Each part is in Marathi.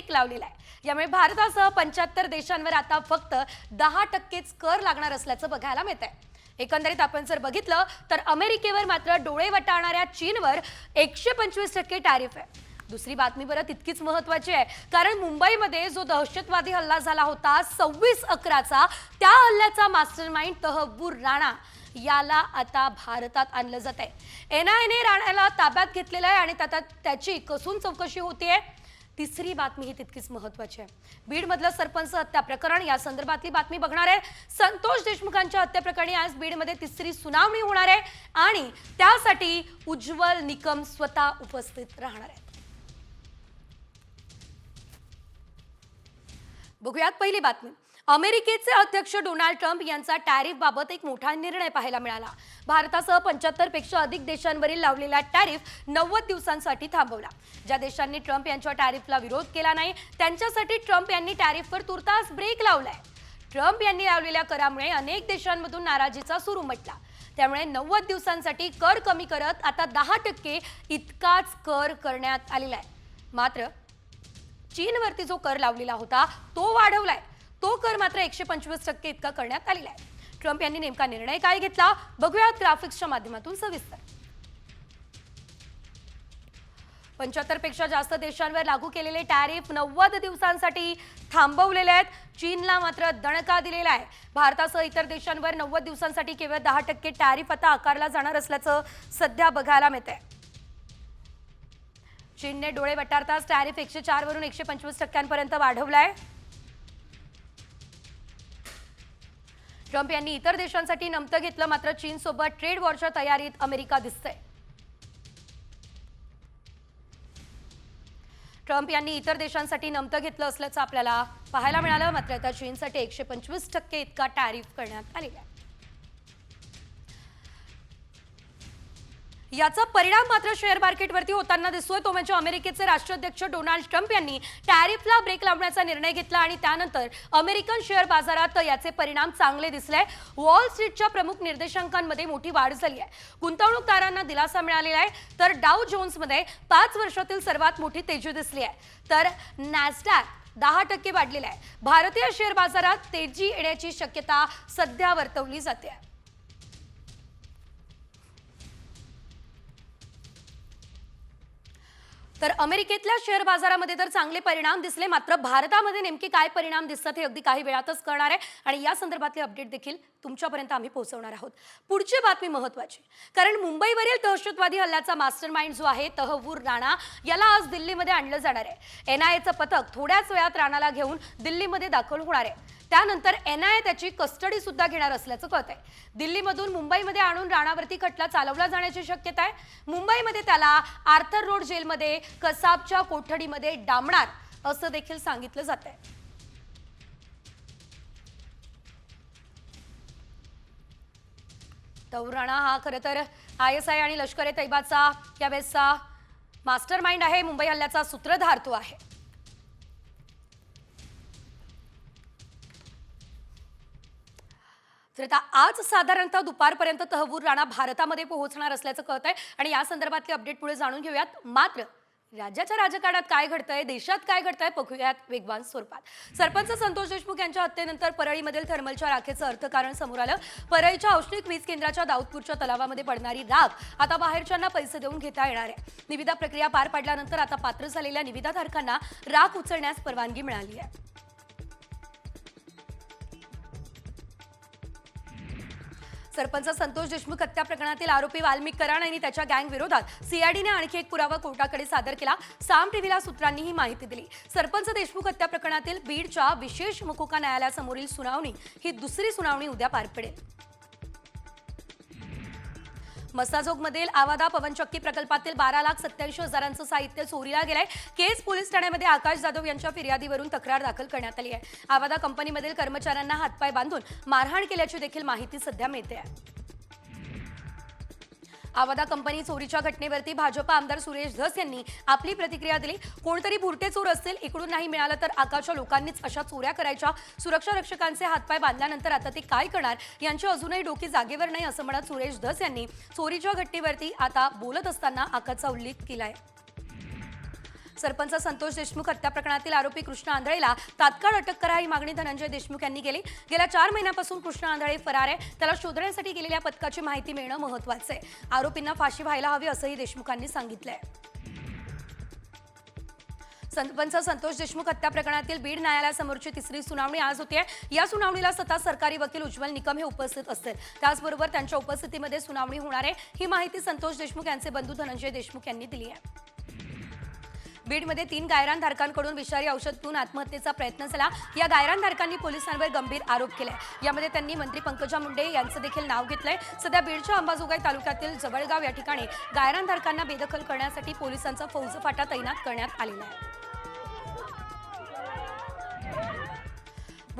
ब्रेक लावलेला आहे. यामुळे भारतासह पंच्याहत्तर देशांवर आता फक्त दहा टक्केच कर लागणार असल्याचं बघायला मिळत आहे एकंदरीत आपण जर बघितलं तर अमेरिकेवर मात्र डोळे वटाळणाऱ्या चीनवर एकशे पंचवीस टक्के टॅरिफ आहे. दुसरी बातमी बरं तितकीच महत्वाची आहे. कारण मुंबईमध्ये जो दहशतवादी हल्ला झाला होता सव्वीस अकराचा त्या हल्ल्याचा मास्टर माइंड राणा याला आता भारतात आणलं जात आहे एन आय ने राणाला ताब्यात घेतलेलं आहे आणि त्यात त्याची कसून चौकशी होतीये. तिसरी बातमी ही तितकीच महत्वाची आहे. बीडमधलं सरपंच हत्या प्रकरण या संदर्भातली बातमी बघणार आहे. संतोष देशमुखांच्या हत्या प्रकरणी आज बीडमध्ये तिसरी सुनावणी होणार आहे आणि त्यासाठी उज्ज्वल निकम स्वतः उपस्थित राहणार आहेत बघूयात पहिली बातमी. अमेरिकेचे अध्यक्ष डोनाल्ड ट्रम्प यांचा टॅरिफ बाबत एक मोठा निर्णय पाहायला मिळाला. भारतासह पंच्याहत्तरपेक्षा अधिक देशांवरील लावलेला टॅरिफ नव्वद दिवसांसाठी थांबवला. ज्या देशांनी ट्रम्प यांच्या टॅरिफला विरोध केला नाही त्यांच्यासाठी ट्रम्प यांनी टॅरिफवर तुर्तास ब्रेक लावलाय. ट्रम्प यांनी लावलेल्या करामुळे अनेक देशांमधून नाराजीचा सूर उमटला त्यामुळे नव्वद दिवसांसाठी कर कमी करत आता दहा टक्के इतकाच कर करण्यात आलेला आहे मात्र चीनवरती जो कर लावलेला होता तो वाढवलाय. तो कर मात्र एकशे पंचवीस टक्के इतका करण्यात आलेला आहे. ट्रम्प यांनी नेमका निर्णय काय घेतला? बघूयात ग्राफिक्सच्या माध्यमातून सविस्तर. पंच्याहत्तरपेक्षा जास्त देशांवर लागू केलेले टॅरिफ नव्वद दिवसांसाठी थांबवलेले आहेत. चीनला मात्र दणका दिलेला आहे. भारतासह इतर देशांवर नव्वद दिवसांसाठी केवळ दहा टक्के टॅरिफ आता आकारला जाणार असल्याचं सध्या बघायला मिळतंय. चीनने डोळे वटारताच टॅरिफ एकशे चार वरून एकशे पंचवीस टक्क्यांपर्यंत वाढवलाय. ट्रम्प यांनी इतर देशांसाठी नमतं घेतलं मात्र चीनसोबत ट्रेड वॉरच्या तयारीत अमेरिका दिसतंय. ट्रम्प यांनी इतर देशांसाठी नमतं घेतलं असल्याचं आपल्याला पाहायला मिळालं मात्र आता चीनसाठी एकशे पंचवीस टक्के इतका टॅरिफ करण्यात आलेला आहे. याचा परिणाम मात्र शेअर मार्केटवरती होताना दिसतोय. तो म्हणजे अमेरिकेचे राष्ट्राध्यक्ष डोनाल्ड ट्रम्प यांनी टॅरिफला ब्रेक लावण्याचा निर्णय घेतला आणि त्यानंतर अमेरिकन शेअर बाजारात याचे परिणाम चांगले दिसले. वॉल स्ट्रीटच्या प्रमुख निर्देशांकांमध्ये मोठी वाढ झाली आहे. गुंतवणूकदारांना दिलासा मिळालेला आहे. तर डाव जोन्समध्ये पाच वर्षातील सर्वात मोठी तेजी दिसली आहे. तर नॅसडॅक दहा टक्के वाढलेला आहे. भारतीय शेअर बाजारात तेजी येण्याची शक्यता सध्या वर्तवली जाते. तर अमेरिकेतल्या शेअर बाजारामध्ये तर चांगले परिणाम दिसले मात्र भारतामध्ये नेमके काय परिणाम दिसतात हे अगदी काही वेळातच कळणार आहे. आणि या संदर्भातले अपडेट देखील तुमच्यापर्यंत आम्ही पोहोचवणार आहोत. पुढची बातमी महत्वाची कारण मुंबईवरील दहशतवादी हल्ल्याचा मास्टर माइंड जो आहे तहवूर राणा याला आज दिल्लीमध्ये आणलं जाणार आहे. एनआयएचं पथक थोड्याच वेळात राणाला घेऊन दिल्लीमध्ये दाखल होणार आहे. त्यानंतर एनआयए त्याची कस्टडी सुद्धा घेणार असल्याचं कळत आहे दिल्लीमधून मुंबईमध्ये आणून राणावरती खटला चालवला जाण्याची शक्यता आहे. मुंबईमध्ये त्याला आर्थर रोड जेलमध्ये कसाबच्या कोठडीमध्ये डांबणार असं देखील सांगितलं जात आहे तौराणा हा खरं तर आय एस आय आणि लष्कर ए तैबाचा यावेळेसचा मास्टर माइंड आहे. मुंबई हल्ल्याचा सूत्रधार तो आहे. तर आता आज साधारणतः दुपारपर्यंत तहवूर राणा भारतामध्ये पोहोचणार असल्याचं कळत आहे. आणि या संदर्भातले अपडेट पुढे जाणून घेऊयात. मात्र राज्याच्या राजकारणात काय घडतंय देशात काय घडतंय बघूयात वेगवान स्वरूपात. सरपंच संतोष देशमुख यांच्या हत्येनंतर परळीमधील थर्मलच्या राखेचं अर्थकारण समोर आलं. परळीच्या औष्णिक वीज केंद्राच्या दाऊदपूरच्या तलावामध्ये पडणारी राख आता बाहेरच्यांना पैसे देऊन घेता येणार आहे. निविदा प्रक्रिया पार पाडल्यानंतर आता पात्र झालेल्या निविदाधारकांना राख उचलण्यास परवानगी मिळाली आहे. सरपंच संतोष देशमुख हत्या प्रकरणातील आरोपी वाल्मिक कराण आणि त्याच्या गँग विरोधात सीआयडीने आणखी एक पुरावा कोर्टाकडे सादर केला. साम टीव्हीला सूत्रांनी ही माहिती दिली. सरपंच देशमुख हत्या प्रकरणातील बीडच्या विशेष मकोका न्यायालयासमोरील सुनावणी ही दुसरी सुनावणी उद्या पार पडेल. मसाजोगमधील आवादा पवनचक्की प्रकल्पातील बारा लाख सत्याऐंशी हजारांचं साहित्य चोरीला गेलंय. केस पोलीस ठाण्यामध्ये आकाश जाधव यांच्या फिर्यादीवरून तक्रार दाखल करण्यात आली आहे. आवादा कंपनीमधील कर्मचाऱ्यांना हातपाय बांधून मारहाण केल्याची देखील माहिती सध्या मिळते आहे. आवादा कंपनी चोरीच्या घटनेवरती भाजपा आमदार सुरेश धस यांनी आपली प्रतिक्रिया दिली. कोणतरी भुरटे चोर असतील इकडून नाही मिळालं तर आकाशच्या लोकांनीच अशा चोऱ्या करायच्या. सुरक्षा रक्षकांचे हातपाय बांधल्यानंतर आता ते काय करणार? यांची अजूनही डोकी जागेवर नाही असं म्हणत सुरेश धस यांनी. चोरीच्या घटनेवरती आता बोलत असताना आकाशचा उल्लेख केलाय. सरपंच संतोष देशमुख हत्या प्रकरणातील आरोपी कृष्ण आंधळेला तात्काळ अटक करा ही मागणी धनंजय देशमुख यांनी केली. गेल्या चार महिन्यापासून कृष्ण आंधळे फरार आहे. त्याला शोधण्यासाठी गेलेल्या पथकाची माहिती मिळणं महत्वाचं आहे. आरोपींना फाशी व्हायला हवी असंही देशमुखांनी सांगितलंय. सरपंच संतोष देशमुख हत्या प्रकरणातील बीड न्यायालयासमोरची तिसरी सुनावणी आज होती या सुनावणीला सतत सरकारी वकील उज्ज्वल निकम हे उपस्थित असतील. त्याचबरोबर त्यांच्या उपस्थितीमध्ये सुनावणी होणार आहे. ही माहिती संतोष देशमुख यांचे बंधू धनंजय देशमुख यांनी दिली आहे बीडमध्ये तीन गायरानधारकांकडून विषारी औषध पिऊन आत्महत्येचा प्रयत्न झाला. या गायरानधारकांनी पोलिसांवर गंभीर आरोप केले. यामध्ये त्यांनी मंत्री पंकजा मुंडे यांचं देखील नाव घेतलंय. सध्या बीडच्या अंबाजोगाई तालुक्यातील जवळगाव या ठिकाणी गायरानधारकांना बेदखल करण्यासाठी पोलिसांचा फौजफाटा तैनात करण्यात आलेला आहे.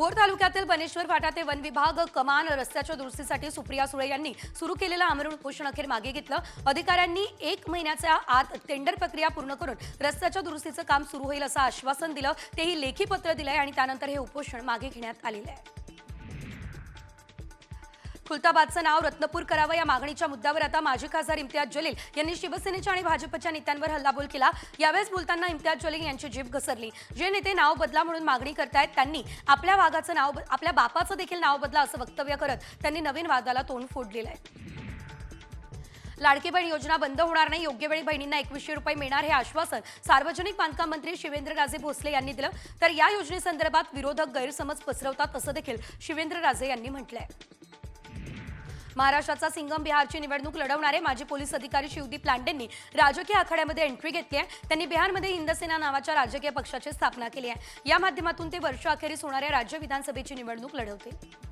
भोर तालुक्यातील बनेश्वर फाटा ते वन विभाग कमान रस्त्याच्या दुरुस्तीसाठी सुप्रिया सुळे यांनी सुरू केलेलं आमरण उपोषण अखेर मागे घेतलं. अधिकाऱ्यांनी एक महिन्याच्या आत टेंडर प्रक्रिया पूर्ण करून रस्त्याच्या दुरुस्तीचं काम सुरू होईल असं आश्वासन दिलं. तेही लेखी पत्र दिलंय आणि त्यानंतर हे उपोषण मागे घेण्यात आलेलं आहे. खुलताबादचं नाव रत्नपूर करावं या मागणीच्या मुद्द्यावर आता माजी खासदार इम्तियाज जलील यांनी शिवसेनेच्या आणि भाजपच्या नेत्यांवर हल्लाबोल केला. यावेळेस बोलताना इम्तियाज जलील यांची जीभ घसरली. जे नेते नाव बदला म्हणून मागणी करतायत त्यांनी आपल्या वाघाचं नाव आपल्या बापाचं देखील नाव बदला असं वक्तव्य करत त्यांनी नवीन वादाला तोंड फोडलेलं आहे लाडकी बहीण योजना बंद होणार नाही योग्य वेळी बहिणींना एकवीसशे रुपये मिळणार हे आश्वासन सार्वजनिक बांधकाम मंत्री शिवेंद्रराजे भोसले यांनी दिलं. तर या योजनेसंदर्भात विरोधक गैरसमज पसरवतात असं देखील शिवेंद्रराजे यांनी म्हटलंय. महाराष्ट्राचा सिंगम बिहारची निवडणूक लढवणारे माजी पोलीस अधिकारी शिवदीप लांडेंनी राजकीय आखाड्यामध्ये एंट्री घेतली आहे. त्यांनी बिहारमध्ये हिंदसेना नावाच्या राजकीय पक्षाची स्थापना केली आहे. या माध्यमातून ते वर्षअखेरीस होणाऱ्या राज्य विधानसभेची निवडणूक लढवतील.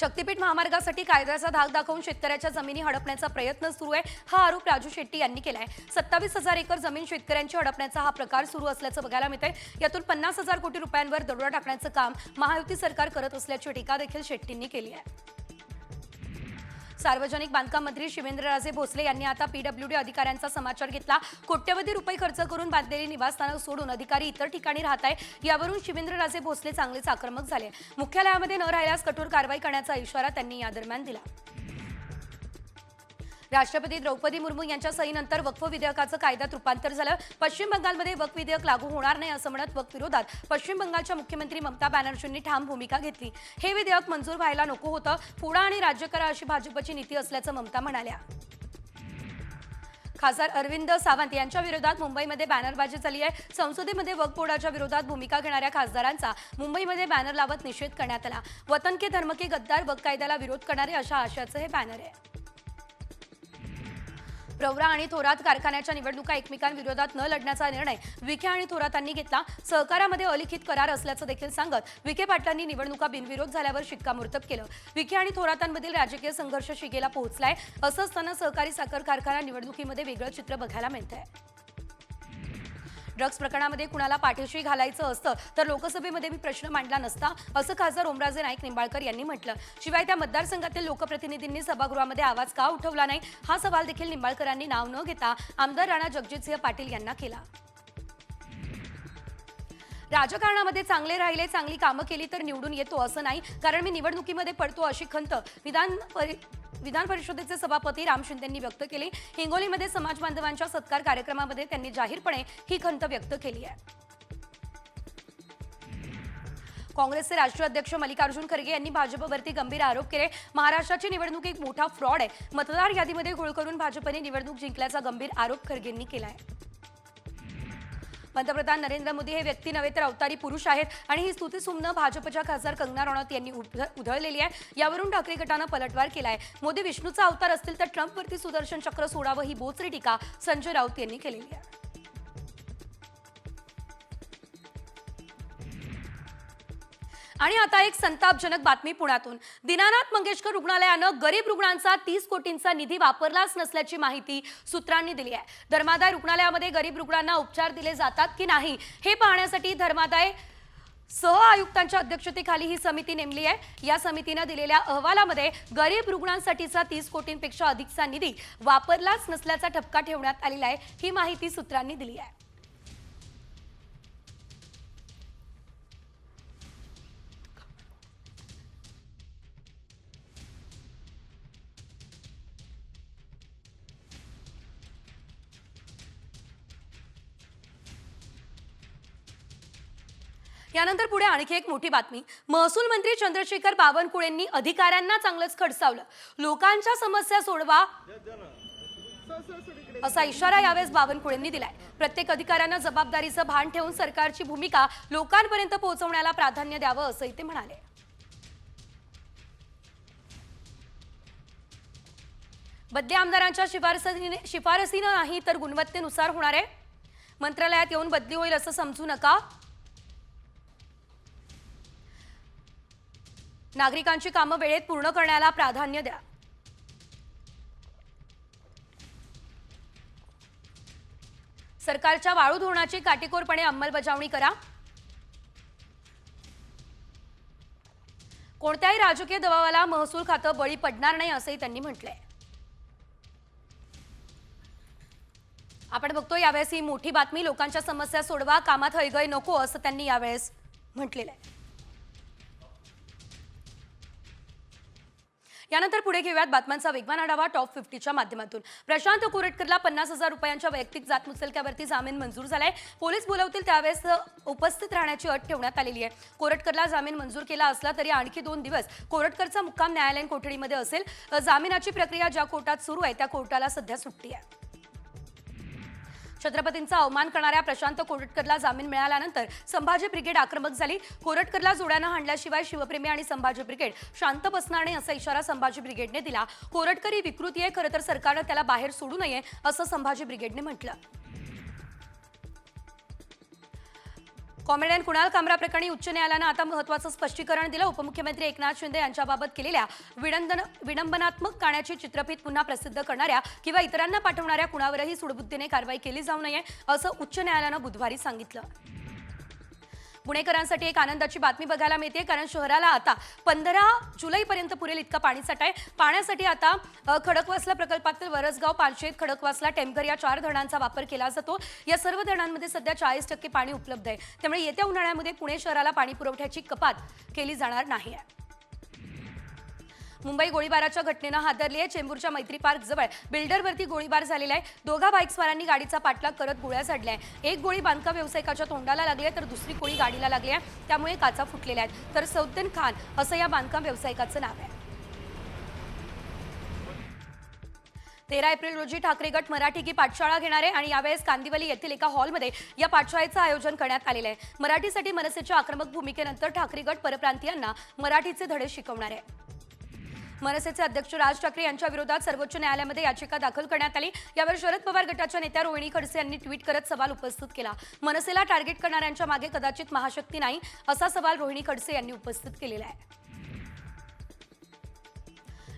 शक्तीपीठ महामार्गासाठी कायद्याचा धाक दाखवून शेतकऱ्याच्या जमिनी हडपण्याचा प्रयत्न सुरू आहे हा आरोप राजू शेट्टी यांनी केलाय. सत्तावीस हजार एकर जमीन शेतकऱ्यांची हडपण्याचा हा प्रकार सुरू असल्याचं बघायला मिळतंय. यातून पन्नास हजार कोटी रुपयांवर दरोडा टाकण्याचं काम महायुती सरकार करत असल्याची टीका देखील शेट्टींनी केली आहे. सार्वजनिक बांधकाम मंत्री शिवेंद्रराजे भोसले यांनी आता पीडब्ल्यूडी अधिकाऱ्यांचा समाचार घेतला. कोट्यवधी रुपये खर्च करून बांधलेली निवासस्थानं सोडून अधिकारी इतर ठिकाणी राहत आहे यावरून शिवेंद्रराजे भोसले चांगलेच आक्रमक झाले. मुख्यालयामध्ये न राहिल्यास कठोर कारवाई करण्याचा इशारा त्यांनी या दरम्यान दिला. राष्ट्रपती द्रौपदी मुर्मू यांच्या सहीनंतर वक्फ विधेयकाचं कायद्यात रूपांतर झालं. पश्चिम बंगालमध्ये वक्फ विधेयक लागू होणार नाही असं म्हणत वक्फ विरोधात पश्चिम बंगालच्या मुख्यमंत्री ममता बॅनर्जींनी ठाम भूमिका घेतली. हे विधेयक मंजूर व्हायला नको होतं. पुढा आणि राज्य करा अशी भाजपची नीती असल्याचं ममता म्हणाल्या. खासदार अरविंद सावंत यांच्या विरोधात मुंबईमध्ये बॅनरबाजी झाली आहे. संसदेमध्ये वक्फ बोर्डाच्या विरोधात भूमिका घेणाऱ्या खासदारांचा मुंबईमध्ये बॅनर लावत निषेध करण्यात आला. वतन के धर्म के गद्दार वक कायद्याला विरोध करणारे अशा आशयाचं हे बॅनर आहे. प्रवरा आणि थोरात कारखान्याच्या निवडणुका एकमेकांविरोधात न लढण्याचा निर्णय विखे आणि थोरातांनी घेतला. सहकारामध्ये अलिखित करार असल्याचं देखील सांगत विखे पाटलांनी निवडणुका बिनविरोध झाल्यावर शिक्कामोर्तब केलं. विखे आणि थोरातांमधील राजकीय संघर्ष शिगेला पोहोचलाय असं असताना सहकारी साखर कारखाना निवडणुकीमध्ये वेगळं चित्र बघायला मिळतंय. ड्रग्ज प्रकरणामध्ये कुणाला पाठीशी घालायचं असतं तर लोकसभेमध्ये मी प्रश्न मांडला नसता असं खासदार ओमराजे नाईक निंबाळकर यांनी म्हटलं. शिवाय त्या मतदारसंघातील लोकप्रतिनिधींनी सभागृहामध्ये आवाज का उठवला नाही हा सवाल देखील निंबाळकरांनी नाव न घेता आमदार राणा जगजितसिंह पाटील यांना केला. राजकारणामध्ये चांगले राहिले चांगली कामं केली तर निवडून येतो असं नाही कारण मी निवडणुकीमध्ये पडतो अशी खंत विधान परि विधान परिषदेचे सभापती राम शिंदेंनी व्यक्त केली. हिंगोलीमध्ये समाज बांधवांच्या सत्कार कार्यक्रमामध्ये त्यांनी जाहीरपणे ही खंत व्यक्त केली आहे. काँग्रेसचे राष्ट्रीय अध्यक्ष मल्लिकार्जुन खरगे यांनी भाजपवरती गंभीर आरोप केले. महाराष्ट्राची निवडणूक एक मोठा फ्रॉड आहे. मतदार यादीमध्ये घोळ करून भाजपने निवडणूक जिंकल्याचा गंभीर आरोप खरगेंनी केला आहे पंतप्रधान नरेंद्र मोदी हे व्यक्ती नव्हे तर अवतारी पुरुष आहेत. आणि ही स्तुती सुमनं भाजपच्या खासदार कंगना राणौत यांनी उधळलेली आहे. यावरून ठाकरे गटानं पलटवार केलाय. मोदी विष्णूचा अवतार असतील तर ट्रम्पवरती सुदर्शन चक्र सोडावं ही बोचरी टीका संजय राऊत यांनी केलेली आहे. आणि आता एक संतापजनक बातमी पुण्यातून. दीनानाथ मंगेशकर रुग्णालयानं गरीब रुग्णांचा तीस कोटींचा निधी वापरलाच नसल्याची माहिती सूत्रांनी दिली आहे. धर्मादाय रुग्णालयामध्ये गरीब रुग्णांना उपचार दिले जातात की नाही हे पाहण्यासाठी धर्मादाय सह आयुक्तांच्या अध्यक्षतेखाली ही समिती नेमली आहे. या समितीनं दिलेल्या अहवालामध्ये गरीब रुग्णांसाठीचा तीस कोटींपेक्षा अधिकचा निधी वापरलाच नसल्याचा ठपका ठेवण्यात आलेला आहे. ही माहिती सूत्रांनी दिली आहे. यानंतर पुढे आणखी एक मोठी बातमी. महसूल मंत्री चंद्रशेखर बावनकुळेंनी अधिकाऱ्यांना चांगलंच खडसावलं. लोकांच्या समस्या सोडवा. असा इशारा यावेळेस बावनकुळेंनी दिलाय. प्रत्येक अधिकाऱ्यांना जबाबदारीचं भान ठेवून सरकारची भूमिका लोकांपर्यंत पोहोचवण्याला प्राधान्य द्यावं असंही ते म्हणाले. बदली आमदारांच्या शिफारसीने शिफारसीनं नाही तर गुणवत्तेनुसार होणार आहे. मंत्रालयात येऊन बदली होईल असं समजू नका. नागरिकांची कामं वेळेत पूर्ण करण्याला प्राधान्य द्या. सरकारच्या वाळू धोरणाची काटेकोरपणे अंमलबजावणी करा. कोणत्याही राजकीय दबावाला महसूल खातं बळी पडणार नाही असंही त्यांनी म्हटलंय. आपण बघतो यावेळेस ही मोठी बातमी लोकांच्या समस्या सोडवा कामात हयगय नको असं त्यांनी यावेळेस म्हटलेलं आहे. यानंतर पुढे घेऊयात बातम्यांचा वेगवान आढावा टॉप फिफ्टीच्या माध्यमातून. प्रशांत कोरटकरला पन्नास हजार रुपयांच्या वैयक्तिक जात मुचलक्यावरती जामीन मंजूर झालाय. पोलीस बोलवतील त्यावेळेस उपस्थित राहण्याची अट ठेवण्यात आलेली आहे. कोरटकरला जामीन मंजूर केला असला तरी आणखी दोन दिवस कोरटकरचा मुक्काम न्यायालयीन कोठडीमध्ये असेल. जामिनाची प्रक्रिया ज्या कोर्टात सुरू आहे त्या कोर्टाला सध्या सुट्टी आहे. छत्रपतींचा अवमान करणाऱ्या प्रशांत कोरटकरला जामीन मिळाल्यानंतर संभाजी ब्रिगेड आक्रमक झाली. कोरटकरला जोड्यानं हाणल्याशिवाय शिवप्रेमी आणि संभाजी ब्रिगेड शांत बसणार नाही असा इशारा संभाजी ब्रिगेडने दिला. कोरटकर ही विकृती आहे खरं तर सरकारनं त्याला बाहेर सोडू नये असं संभाजी ब्रिगेडने म्हटलं. कॉमेडियन कुणाल कामरा प्रकरणी उच्च न्यायालयानं आता महत्वाचं स्पष्टीकरण दिलं. उपमुख्यमंत्री एकनाथ शिंदे यांच्याबाबत केलेल्या विडंबन विडंबनात्मक गाण्याची चित्रफित पुन्हा प्रसिद्ध करणाऱ्या किंवा इतरांना पाठवणाऱ्या कुणावरही सुडबुद्धीने कारवाई केली जाऊ नये असं उच्च न्यायालयानं बुधवारी सांगितलं. पुणेकरांसाठी एक आनंदाची बातमी बघायला मिळते. कारण शहराला आता पंधरा जुलैपर्यंत पुरेल इतका पाणीसाठा आहे. पाण्यासाठी आता खडकवासला प्रकल्पातील वरसगाव पालशेत खडकवासला टेमघर या चार धरणांचा वापर केला जातो. या सर्व धरणांमध्ये सध्या चाळीस टक्के पाणी उपलब्ध आहे. त्यामुळे येत्या उन्हाळ्यामध्ये पुणे शहराला पाणी पुरवठ्याची कपात केली जाणार नाही आहे. मुंबई गोळीबाराच्या घटनेनं हादरली आहे. चेंबूरच्या मैत्री पार्क जवळ बिल्डरवरती गोळीबार झालेला आहे. दोघा बाईकस्वारांनी गाडीचा पाठलाग करत गोळ्या झाडल्या आहे एक गोळी बांधकाम व्यावसायिकाच्या तोंडाला लागली आहे तर दुसरी गोळी गाडीला लागली आहे. त्यामुळे काचा फुटलेल्या आहेत. तर सौद्दन खान असं या बांधकाम व्यावसायिकाचं नाव आहे. तेरा एप्रिल रोजी ठाकरे गट मराठी की पाठशाळा घेणार आहे आणि यावेळेस कांदिवली येथील एका हॉलमध्ये या पाठशाळेचं आयोजन करण्यात आलेलं आहे. मराठीसाठी मनसेच्या आक्रमक भूमिकेनंतर ठाकरे गट परप्रांतीयांना मराठीचे धडे शिकवणार आहे. मनसेचे अध्यक्ष राज ठाकरे यांच्या विरोधात सर्वोच्च न्यायालयामध्ये याचिका दाखल करण्यात आली. यावर शरद पवार गटाच्या नेत्या रोहिणी खडसे यांनी ट्विट करत सवाल उपस्थित केला. मनसेला टार्गेट करणाऱ्यांच्या मागे कदाचित महाशक्ती नाही असा सवाल रोहिणी खडसे यांनी उपस्थित केलेला आहे.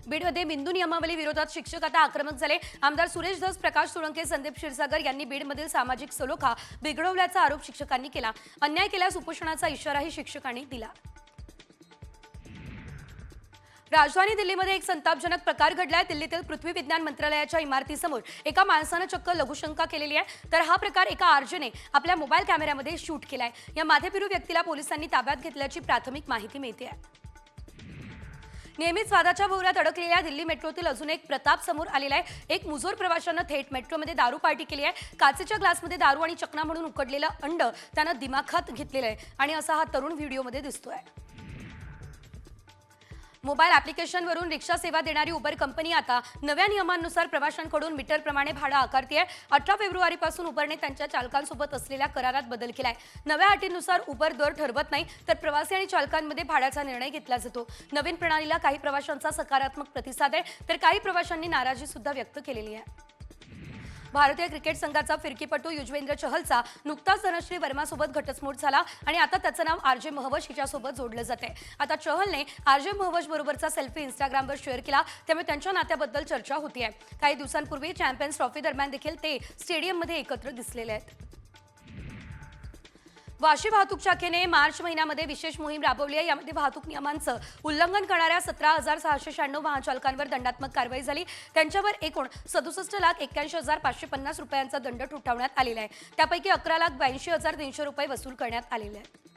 बीडमध्ये बिंदू नियमावली विरोधात शिक्षक आता आक्रमक झाले. आमदार सुरेश धस प्रकाश सोळंके संदीप क्षीरसागर यांनी बीडमधील सामाजिक सलोखा बिघडवल्याचा आरोप शिक्षकांनी केला. अन्याय केल्यास उपोषणाचा इशाराही शिक्षकांनी दिला. राजधानी दिल्लीमध्ये एक संतापजनक प्रकार घडलाय. दिल्लीतील पृथ्वी विज्ञान मंत्रालयाच्या इमारतीसमोर एका माणसानं चक्क लघुशंका केलेली आहे. तर हा प्रकार एका आर्जेने आपल्या मोबाईल कॅमेऱ्यामध्ये शूट केलाय. या माथेपिरू व्यक्तीला पोलिसांनी ताब्यात घेतल्याची प्राथमिक माहिती मिळते आहे नेहमीच वादाच्या भोवऱ्यात अडकलेल्या दिल्ली मेट्रोतील अजून एक प्रताप समोर आलेला आहे. एक मुजोर प्रवाशानं थेट मेट्रोमध्ये दारू पार्टी केली आहे. काचेच्या ग्लासमध्ये दारू आणि चकना म्हणून उकडलेलं अंड त्यानं दिमाखात घेतलेलं आहे. आणि असा हा तरुण व्हिडिओमध्ये दिसतोय. मोबाईल ॲप्लिकेशनवरून रिक्षा सेवा देणारी उबर कंपनी आता नव्या नियमांनुसार प्रवाशांकडून मीटरप्रमाणे भाडं आकारते आहे अठरा फेब्रुवारीपासून उबरने त्यांच्या चालकांसोबत असलेल्या करारात बदल केलाय. नव्या अटींनुसार उबर दर ठरवत नाही तर प्रवासी आणि चालकांमध्ये भाड्याचा निर्णय घेतला जातो. नवीन प्रणालीला काही प्रवाशांचा सकारात्मक प्रतिसाद आहे तर काही प्रवाशांनी नाराजी सुद्धा व्यक्त केलेली आहे. भारतीय क्रिकेट संघाचा फिरकीपटू युजवेंद्र चहलचा नुकताच धनश्री वर्मासोबत घटस्फोट झाला आणि आता त्याचं नाव आरजे महवश हिच्यासोबत जोडलं जाते आता चहलने आरजे महवश बरोबरचा सेल्फी इंस्टाग्रामवर शेअर केला. त्यामुळे त्यांच्या नात्याबद्दल चर्चा होती आहे काही दिवसांपूर्वी चॅम्पियन्स ट्रॉफी दरम्यान देखील ते स्टेडियममध्ये एकत्र दिसलेले आहेत. वाशी वाहतूक शाखेने मार्च महिन्यामध्ये विशेष मोहीम राबवली आहे. यामध्ये वाहतूक नियमांचं उल्लंघन करणाऱ्या सतरा हजार सहाशे शहाण्णव वाहनचालकांवर दंडात्मक कारवाई झाली. त्यांच्यावर एकूण सदुसष्ट लाख एक्क्याऐंशी हजार पाचशे पन्नास रुपयांचा दंड ठोठावण्यात आलेला आहे. त्यापैकी अकरा लाख ब्याऐंशी हजार तीनशे रुपये वसूल करण्यात आलेले आहेत.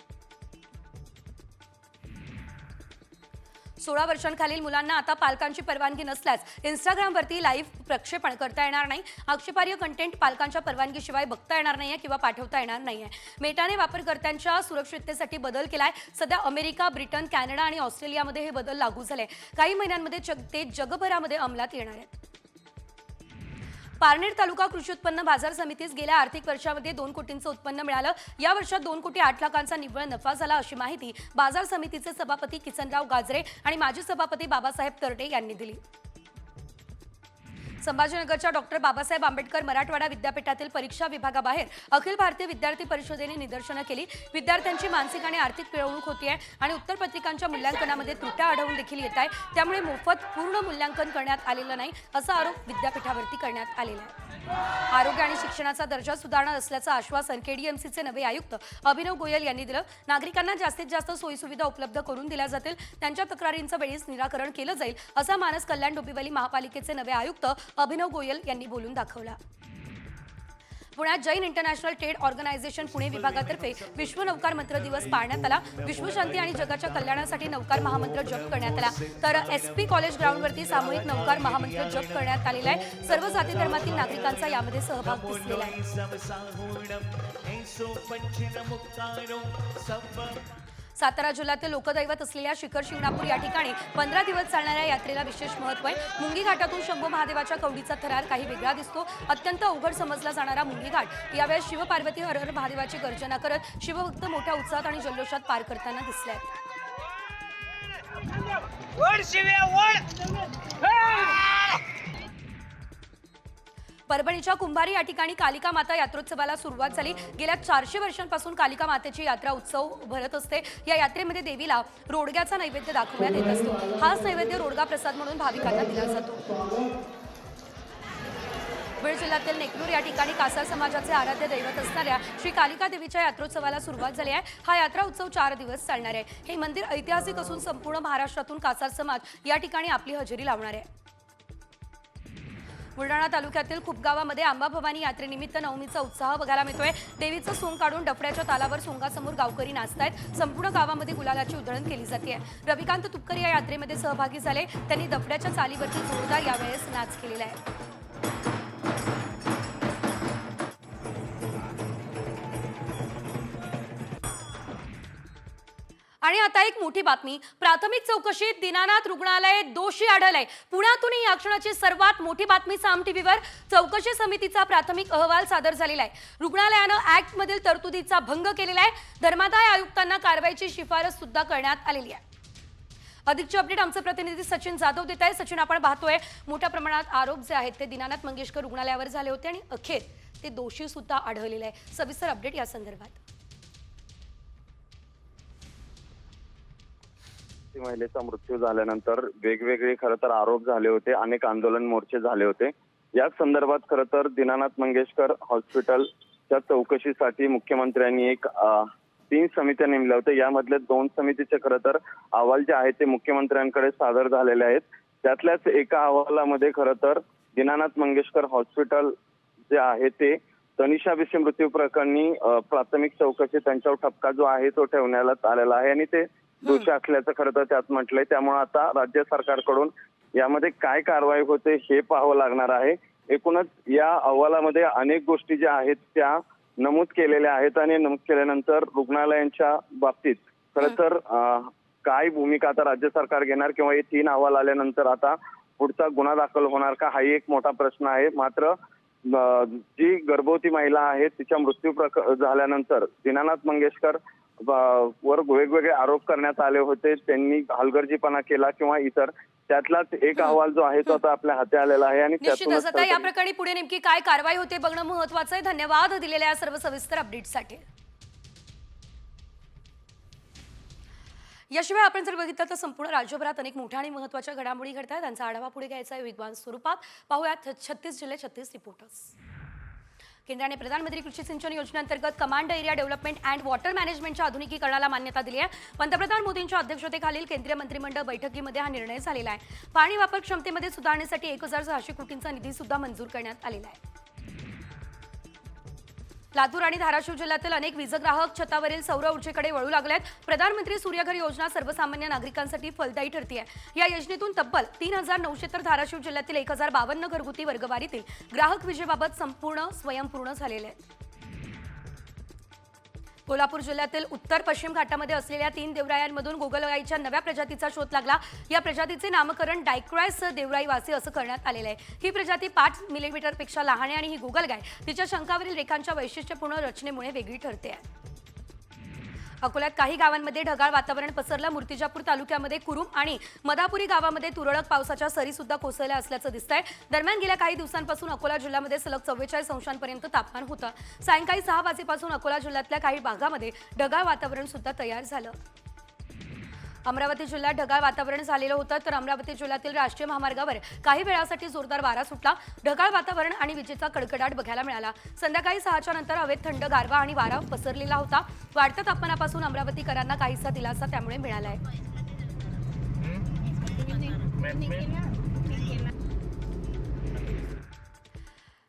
सोळा वर्षांखालील मुलांना आता पालकांची परवानगी नसल्यास इंस्टाग्रामवरती लाईव्ह प्रक्षेपण करता येणार नाही. आक्षेपार्ह कंटेंट पालकांच्या परवानगीशिवाय बघता येणार नाहीये किंवा पाठवता येणार नाहीये. मेटाने वापरकर्त्यांच्या सुरक्षिततेसाठी बदल केलाय. सध्या अमेरिका ब्रिटन कॅनडा आणि ऑस्ट्रेलियामध्ये हे बदल लागू झाले. काही महिन्यांमध्ये जग ते जगभरामध्ये अंमलात येणार आहेत. पारनेर तालुका कृषी उत्पन्न बाजार समितीस गेल्या आर्थिक वर्षामध्ये दोन कोटींचं उत्पन्न मिळालं. या वर्षात दोन कोटी आठ लाखांचा निव्वळ नफा झाला अशी माहिती बाजार समितीचे सभापती किसनराव गाजरे आणि माजी सभापती बाबासाहेब तरडे यांनी दिली. संभाजीनगरच्या डॉक्टर बाबासाहेब आंबेडकर मराठवाडा विद्यापीठातील परीक्षा विभागाबाहेर अखिल भारतीय विद्यार्थी परिषदेने निदर्शनं केली. विद्यार्थ्यांची मानसिक आणि आर्थिक पिळवणूक होतीये आणि उत्तरपत्रिकांच्या मूल्यांकनामध्ये त्रुट्या आढळून देखील येत आहे त्यामुळे मोफत पूर्ण मूल्यांकन करण्यात आलेलं नाही असा आरोप विद्यापीठावरती करण्यात आलेला आहे. आरोग्य आणि शिक्षणाचा दर्जा सुधारणार असल्याचं आश्वासन केडीएमसीचे नवे आयुक्त अभिनव गोयल यांनी दिलं. नागरिकांना जास्तीत जास्त सोयीसुविधा उपलब्ध करून दिल्या जातील. त्यांच्या तक्रारींचं वेळीच निराकरण केलं जाईल असा मानस कल्याण डोंबिवली महापालिकेचे नवे आयुक्त अभिनव गोयल यांनी बोलून दाखवला. पुण्यात Jain international trade organisation Pune विभागातर्फे विश्व नौकार मंत्र दिवस पाळण्यात आला. विश्वशांती आणि जगाच्या कल्याणासाठी नौकार महामंत्र जप करण्यात आला. तर एस पी कॉलेज ग्राउंडवरती सामूहिक नौकार महामंत्र जप करण्यात आलेला आहे. सर्व जाती धर्मातील नागरिकांचा यामध्ये सहभाग दिसलेला आहे. सातारा जिल्ह्यातील लोकदैवत असलेल्या शिखर शिंगणापूर या ठिकाणी पंधरा दिवस चालणाऱ्या यात्रेला विशेष महत्त्व आहे. मुंगी घाटातून शंभू महादेवाच्या कवडीचा थरार काही वेगळा दिसतो. अत्यंत अवघड समजला जाणारा मुंगी घाट. यावेळेस शिवपार्वती हर हर महादेवाची गर्जना करत शिवभक्त मोठ्या उत्साहात आणि जल्लोषात पार करताना दिसले आहेत. परभणीच्या कुंभारी या ठिकाणी कालिका माता यात्रोत्सवाला सुरुवात झाली. गेल्या चारशे वर्षांपासून कालिका मातेची यात्रा उत्सव भरत असते. या यात्रेमध्ये देवीला रोडग्याचा नैवेद्य दाखवण्यात येत असतो. हाच नैवेद्य रोडगा प्रसाद म्हणून भाविकांना दिला जातो. बीड जिल्ह्यातील नेकनूर या ठिकाणी कासार समाजाचे आराध्य दैवत असणाऱ्या श्री कालिका देवीच्या यात्रोत्सवाला सुरुवात झाली आहे. हा यात्रा उत्सव चार दिवस चालणार आहे. हे मंदिर ऐतिहासिक असून संपूर्ण महाराष्ट्रातून कासार समाज या ठिकाणी आपली हजेरी लावणार आहे. बुलढाणा तालुक्यातील खूप गावामध्ये भवानी यात्रेनिमित्त नवमीचा उत्साह बघायला मिळतोय. देवीचं सोंग काढून डफड्याच्या तालावर सोंगासमोर गावकरी नाचतायत. संपूर्ण गावामध्ये गुलालाची उधळण केली जाते रविकांत तुपकर या यात्रेमध्ये सहभागी झाले. त्यांनी दफड्याच्या चालीवरती जोरदार यावेळेस नाच केलेला आहे. आणि आता एक मोठी बातमी. प्राथमिक चौकशीत दीनानाथ रुग्णालय दोषी आढळलंय. पुण्यातून या क्षणाची सर्वात मोठी बातमी साम टीव्हीवर. चौकशी समितीचा प्राथमिक अहवाल सादर झालेला आहे. रुग्णालयानं ऍक्ट मधील तरतुदीचा भंग केलेला आहे. धर्मादाय आयुक्तांना कारवाईची शिफारस सुद्धा करण्यात आलेली आहे. अधिकचे अपडेट आमचे प्रतिनिधी सचिन जाधव देत आहे सचिन आपण पाहतोय मोठ्या प्रमाणात आरोप जे आहेत ते दीनानाथ मंगेशकर रुग्णालयावर झाले होते आणि अखेर ते दोषी सुद्धा आढळलेले आहे. सविस्तर अपडेट या संदर्भात. ती महिलेचा मृत्यू झाल्यानंतर वेगवेगळे खरं तर आरोप झाले होते अनेक आंदोलन मोर्चे झाले होते. याच संदर्भात खरं तर दीनानाथ मंगेशकर हॉस्पिटलच्या चौकशीसाठी मुख्यमंत्र्यांनी एक तीन समित्या नेमल्या होत्या. यामधले दोन समितीचे खरं तर अहवाल जे आहेत ते मुख्यमंत्र्यांकडे सादर झालेले आहेत. त्यातल्याच एका अहवालामध्ये खरं तर दीनानाथ मंगेशकर हॉस्पिटल जे आहे ते तनिषा बिसे मृत्यू प्रकरणी प्राथमिक चौकशी त्यांच्यावर ठपका जो आहे तो ठेवण्यात आलेला आहे आणि ते दोषी असल्याचं खरं तर त्यात म्हटलंय. त्यामुळे आता राज्य सरकारकडून यामध्ये काय कारवाई होते हे पाहावं लागणार आहे. एकूणच या अहवालामध्ये अनेक गोष्टी ज्या आहेत त्या नमूद केलेल्या आहेत आणि नमूद केल्यानंतर रुग्णालयांच्या बाबतीत खर तर काय भूमिका आता राज्य सरकार घेणार किंवा हे तीन अहवाल आल्यानंतर आता पुढचा गुन्हा दाखल होणार का हाही एक मोठा प्रश्न आहे. मात्र जी गर्भवती महिला आहे तिच्या मृत्यू प्रक झाल्यानंतर दीनानाथ मंगेशकर वर वेगवेगळे आरोप करण्यात आले होते. त्यांनी हलगर्जीपणा केला किंवा इतर. त्यातलाच एक अहवाल जो आहे तो आता आपल्या हाती आलेला आहे आणि निश्चितच. त्यातूनच आता या प्रकरणी पुढे नेमकी काय कारवाई होते बघणं महत्वाचं आहे. धन्यवाद दिलेल्या या सर्व सविस्तर अपडेटसाठी याशिवाय आपण जर बघितलं तर संपूर्ण राज्यभरात अनेक मोठ्या आणि महत्त्वाच्या घडामोडी घडत आहेत त्यांचा आढावा पुढे घ्यायचा आहे. वेगवान स्वरूपात. पाहूयात छत्तीस जिल्हे छत्तीस रिपोर्टर्स केंद्राने प्रधानमंत्री कृषी सिंचन योजनेअंतर्गत command area development and water मॅनेजमेंटच्या आधुनिकीकरणाला मान्यता दिली आहे. पंतप्रधान मोदींच्या अध्यक्षतेखालील केंद्रीय मंत्रिमंडळ बैठकीमध्ये हा निर्णय झालेला आहे. पाणी वापर क्षमतेमध्ये सुधारण्यासाठी एक हजार सहाशे कोटींचा निधी सुद्धा मंजूर करण्यात आलेला आहे. लातूर आणि धाराशिव जिल्ह्यातील अनेक वीजग्राहक छतावरील सौर ऊर्जेकडे वळू लागले आहेत प्रधानमंत्री सूर्यघर योजना सर्वसामान्य नागरिकांसाठी फलदायी ठरतीये. या योजनेतून तब्बल तीन हजार नऊशे तर धाराशिव जिल्ह्यातील एक हजार बावन्न घरगुती वर्गवारीतील ग्राहक विजेबाबत संपूर्ण स्वयंपूर्ण झालेले आहेत. कोल्हापूर जिल्ह्यातील उत्तर पश्चिम घाटामध्ये असलेल्या तीन देवरायांमधून गोगलगाईच्या नव्या प्रजातीचा शोध लागला. या प्रजातीचे नामकरण डायक्रॉयस देवराई वासी असं करण्यात आलेलं आहे. ही प्रजाती पाच मिलीमीटरपेक्षा लहान आहे आणि ही गोगलगाय तिच्या शंकावरील रेखांच्या वैशिष्ट्यपूर्ण रचनेमुळे वेगळी ठरते. आहे अकोल्यात काही गावांमध्ये ढगाळ वातावरण पसरलं. मूर्तिजापूर तालुक्यामध्ये कुरुम आणि मदापुरी गावामध्ये तुरळक पावसाच्या सरी सुद्धा कोसळल्या असल्याचं दिसतंय. दरम्यान गेल्या काही दिवसांपासून अकोला जिल्ह्यामध्ये सलग चव्वेचाळीस अंशांपर्यंत तापमान होतं. सायंकाळी सहा वाजेपासून अकोला जिल्ह्यातल्या काही भागामध्ये ढगाळ वातावरण सुद्धा तयार झालं. अमरावती जिल्ह्यात ढगाळ वातावरण झालेलं होतं तर अमरावती जिल्ह्यातील राष्ट्रीय महामार्गावर काही वेळासाठी जोरदार वारा सुटला. ढगाळ वातावरण आणि विजेचा कडकडाट बघायला मिळाला. संध्याकाळी सहाच्या नंतर हवेत थंड गारवा आणि वारा पसरलेला होता. वाढत्या तापमानापासून अमरावतीकरांना काहीसा दिलासा त्यामुळे मिळाला आहे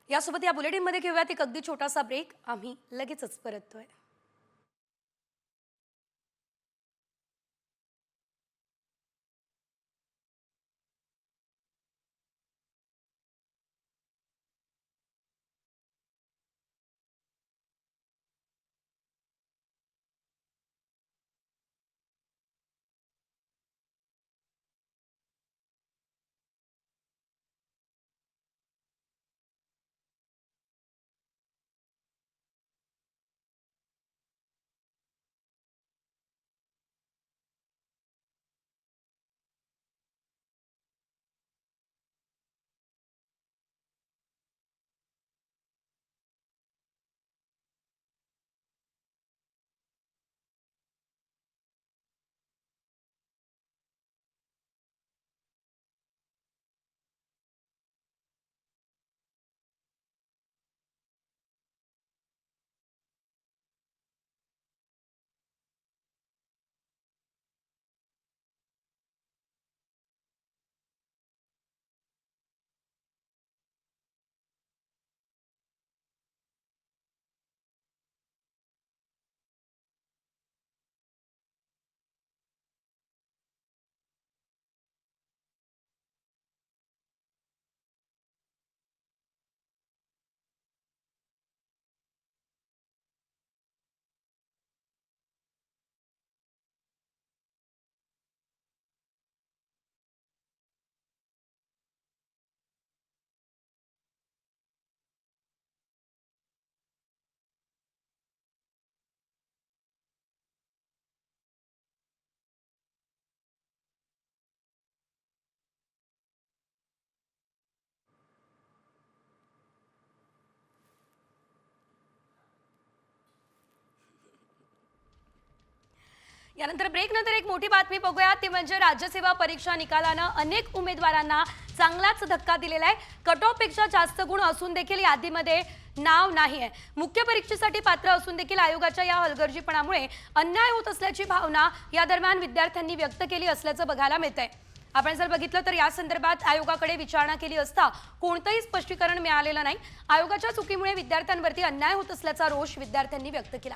यासोबत या बुलेटिनमध्ये घेऊयात एक अगदी छोटासा ब्रेक. आम्ही लगेचच परततोय. यानंतर ब्रेक नंतर एक मोठी बातमी बघूया ती म्हणजे राज्यसेवा परीक्षा निकालानं अनेक उमेदवारांना चांगलाच धक्का दिलेला आहे. कट ऑफपेक्षा जास्त गुण असून देखील यादीमध्ये नाव नाही आहे मुख्य परीक्षेसाठी पात्र असून देखील आयोगाच्या या हलगर्जीपणामुळे अन्याय होत असल्याची भावना या दरम्यान विद्यार्थ्यांनी व्यक्त केली असल्याचं बघायला मिळतंय. आपण जर बघितलं तर या संदर्भात आयोगाकडे विचारणा केली असता कोणतंही स्पष्टीकरण मिळालेलं नाही. आयोगाच्या चुकीमुळे विद्यार्थ्यांवरती अन्याय होत असल्याचा रोष विद्यार्थ्यांनी व्यक्त केला.